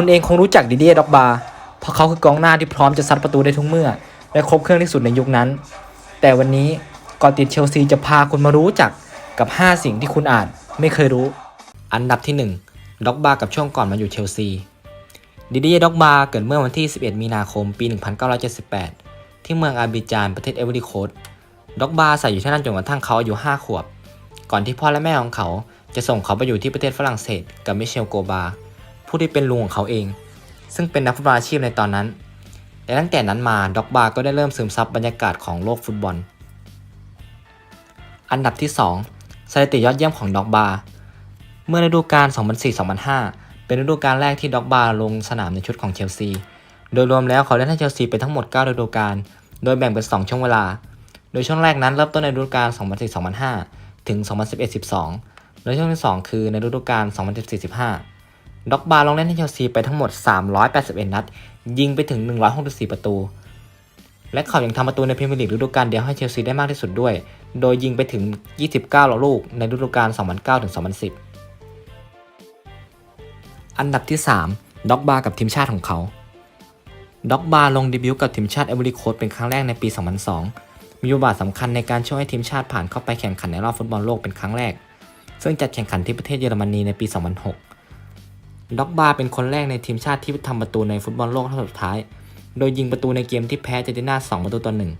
คุณเองคงรู้จักดิเดียด็อกบา เพราะเขาคือกองหน้าที่พร้อมจะซัดประตูได้ทุกเมื่อ และครบเครื่องที่สุดในยุคนั้น แต่วันนี้กอติดเชลซีจะพาคุณมารู้จักกับ 5 สิ่งที่คุณอาจไม่เคยรู้ อันดับที่ 1ด็อกบากับช่วงก่อนมาอยู่เชลซีดิเดียด็อกบาเกิดเมื่อวันที่ 11 มีนาคมปี 1978 ที่เมืองอาบิจานประเทศเอเวอรีโคสต์ด็อกบาใส่อยู่ที่นั่นจนกระทั่งเขาอายุ5ขวบ ก่อนที่พ่อและแม่ของเขาจะส่งเขาไปอยู่ที่ประเทศฝรั่งเศสกับมิเชลโกบา ผู้ที่เป็นลุงของเขาเอง ซึ่งเป็นนักฟุตบอลอาชีพในตอนนั้น และตั้งแต่นั้นมาด็อกบาก็ได้เริ่มซึมซับบรรยากาศของโลกฟุตบอล อันดับที่ 2 สถิติยอดเยี่ยมของด็อกบาเมื่อฤดูกาล 2004-2005 เป็นฤดูกาลแรกที่ด็อกบาลงสนามในชุดของเชลซี โดยรวมแล้วเขาเล่นให้เชลซีไปทั้งหมด 9 ฤดูกาล โดยแบ่งเป็น 2 ช่วงเวลา โดยช่วงแรกนั้นเริ่มต้นในฤดูกาล 2004-2005 ถึง 2011-12โดยช่วงที่ 2 คือในฤดูกาล 2014-15 ด็อกบาลงเล่นให้เชลซีไปทั้งหมด 381 นัด ยิงไปถึง 164 ประตู และเขายังทำประตูในพรีเมียร์ลีกฤดูกาลเดียวให้เชลซีได้มากที่สุดด้วย โดยยิงไปถึง 29 ลูกในฤดูกาล 2009-2010 อันดับที่ 3ด็อกบากับทีมชาติของเขาด็อกบาลงเดบิวต์กับทีมชาติเอเวอรีโคสเป็นครั้งแรกในปี 2002 มีบทบาทสำคัญในการช่วยให้ทีมชาติผ่านเข้าไปแข่งขันในรอบฟุตบอลโลกเป็นครั้งแรก ซึ่งจัดแข่งขันที่ประเทศเยอรมนีในปี 2006 ด็อกบาเป็นคนแรกในทีมชาติที่ทำประตูในฟุตบอลโลกรอบสุดท้าย โดยยิงประตูในเกมที่แพ้เจติน่า2ประตูต่อหนึ่ง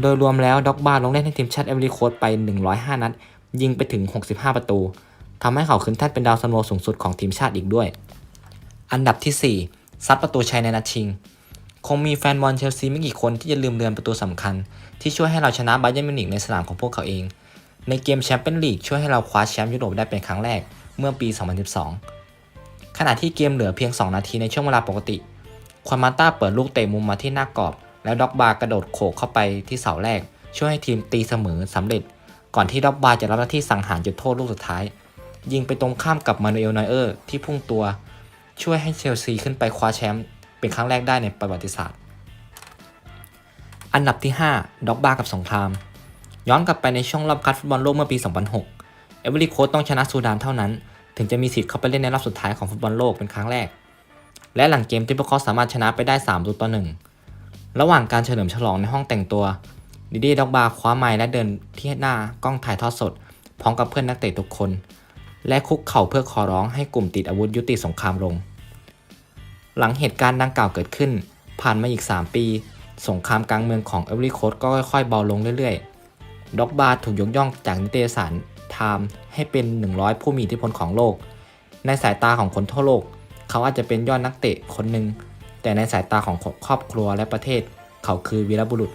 โดยรวมแล้วด็อกบาลงเล่นให้ทีมชาติเอเวอรีโคสไป 105 นัด ยิงไปถึง 65 ประตูทำให้เขาขึ้นแท่นเป็นดาวซันโวสูงสุดของทีมชาติอีกด้วย อันดับที่ 4 ซัดประตูชัยในนัดชิง คงมีแฟนบอลเชลซีไม่กี่คนที่จะลืมเลือนประตูสำคัญ ที่ช่วยให้เราชนะบาเยิร์นมิวนิกในสนามของพวกเขาเอง ในเกมแชมเปี้ยนลีกช่วยให้เราคว้าแชมป์ยุโรปได้เป็นครั้งแรกเมื่อปี 2012 ขณะที่เกมเหลือเพียง 2 นาทีในช่วงเวลาปกติ ควอนมาต้าเปิดลูกเตะมุมมาที่หน้ากรอบ แล้วด็อกบาร์กระโดดโขกเข้าไปที่เสาแรก ช่วยให้ทีมตีเสมอสำเร็จ ก่อนที่ด็อกบาร์จะรับหน้าที่สังหารจุดโทษลูกสุดท้าย ยิงไปตรงข้ามกับมานูเอลนอยเออร์ที่พุ่งตัว ช่วยให้เชลซีขึ้นไปคว้าแชมป์เป็นครั้งแรกได้ในประวัติศาสตร์ อันดับที่ 5ด็อกบาร์กับสงคราม ย้อนกลับไปในช่วงรอบคัดฟุตบอลโลกเมื่อปี 2006 เอเวอรี่โคต้องชนะซูดานเท่านั้น ถึงจะมีสิทธิ์เข้าไปเล่นในรอบสุดท้ายของฟุตบอลโลกเป็นครั้งแรก และหลังเกมที่พวกเขาสามารถชนะไปได้3ประตูต่อหนึ่งระหว่างการเฉลิมฉลองในห้องแต่งตัวดิดี้ด็อกบาคว้าไม้และเดินที่หน้ากล้องถ่ายทอดสด พร้อมกับเพื่อนนักเตะทุกคน และคุกเข่าเพื่อขอร้องให้กลุ่มติดอาวุธยุติสงครามลง หลังเหตุการณ์ดังกล่าวเกิดขึ้น ผ่านมาอีก 3 ปี สงครามกลางเมืองของเอเวอรี่โคสก็ค่อยๆเบาลงเรื่อยๆด็อกบาถูกยกย่องจากนิตยสาร ไทม์ให้เป็น 100 ผู้มีอิทธิพลของโลก ในสายตาของคนทั่วโลก เขาอาจจะเป็นยอดนักเตะคนหนึ่งแต่ในสายตาของครอบครัวและประเทศ เขาคือวีรบุรุษ